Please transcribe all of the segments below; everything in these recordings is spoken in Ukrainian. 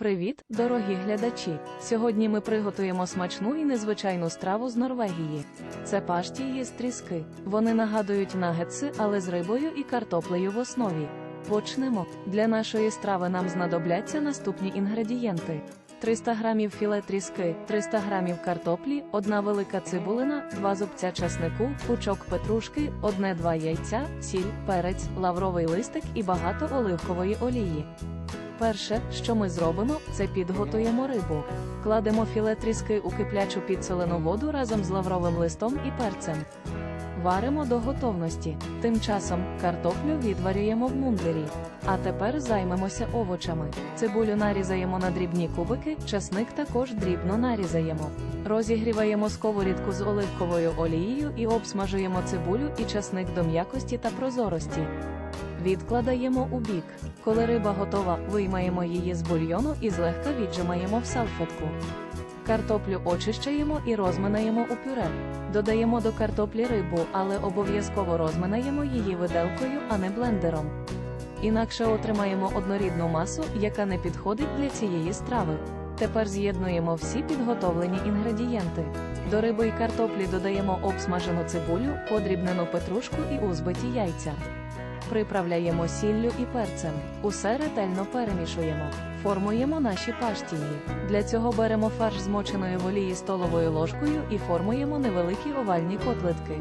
Привіт, дорогі глядачі! Сьогодні ми приготуємо смачну і незвичайну страву з Норвегії. Це паштії з тріски. Вони нагадують нагетси, але з рибою і картоплею в основі. Почнемо. Для нашої страви нам знадобляться наступні інгредієнти: 300 грамів філе тріски, 300 грамів картоплі, одна велика цибулина, 2 зубця часнику, пучок петрушки, одне-два яйця, сіль, перець, лавровий листик і багато оливкової олії. Перше, що ми зробимо, це підготуємо рибу. Кладемо філе тріски у киплячу підсолену воду разом з лавровим листом і перцем. Варимо до готовності. Тим часом картоплю відварюємо в мундирі. А тепер займемося овочами. Цибулю нарізаємо на дрібні кубики, часник також дрібно нарізаємо. Розігріваємо сковорідку з оливковою олією і обсмажуємо цибулю і часник до м'якості та прозорості. Відкладаємо у бік. Коли риба готова, виймаємо її з бульйону і злегка віджимаємо в салфетку. Картоплю очищаємо і розминаємо у пюре. Додаємо до картоплі рибу, але обов'язково розминаємо її виделкою, а не блендером. Інакше отримаємо однорідну масу, яка не підходить для цієї страви. Тепер з'єднуємо всі підготовлені інгредієнти. До риби і картоплі додаємо обсмажену цибулю, подрібнену петрушку і узбиті яйця. Приправляємо сіллю і перцем. Усе ретельно перемішуємо. Формуємо наші паштії. Для цього беремо фарш змоченої в олії столовою ложкою і формуємо невеликі овальні котлетки.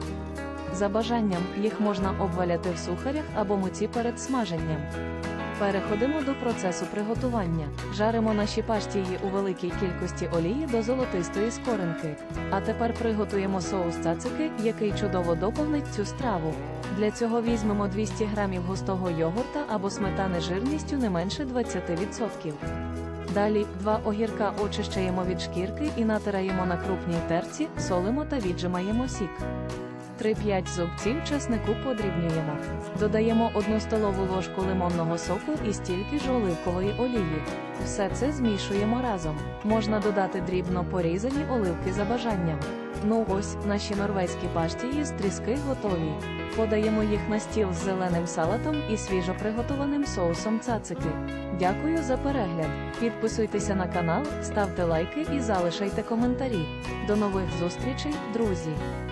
За бажанням їх можна обваляти в сухарях або муці перед смаженням. Переходимо до процесу приготування. Жаримо наші паштії у великій кількості олії до золотистої скоринки. А тепер приготуємо соус цацики, який чудово доповнить цю страву. Для цього візьмемо 200 грамів густого йогурта або сметани жирністю не менше 20%. Далі два огірка очищаємо від шкірки і натираємо на крупній терці, солимо та віджимаємо сік. 3-5 зубців часнику подрібнюємо. Додаємо 1 столову ложку лимонного соку і стільки ж оливкової олії. Все це змішуємо разом. Можна додати дрібно порізані оливки за бажанням. Ну ось, наші норвезькі паштії з тріски готові. Подаємо їх на стіл з зеленим салатом і свіжо приготованим соусом цацики. Дякую за перегляд. Підписуйтеся на канал, ставте лайки і залишайте коментарі. До нових зустрічей, друзі!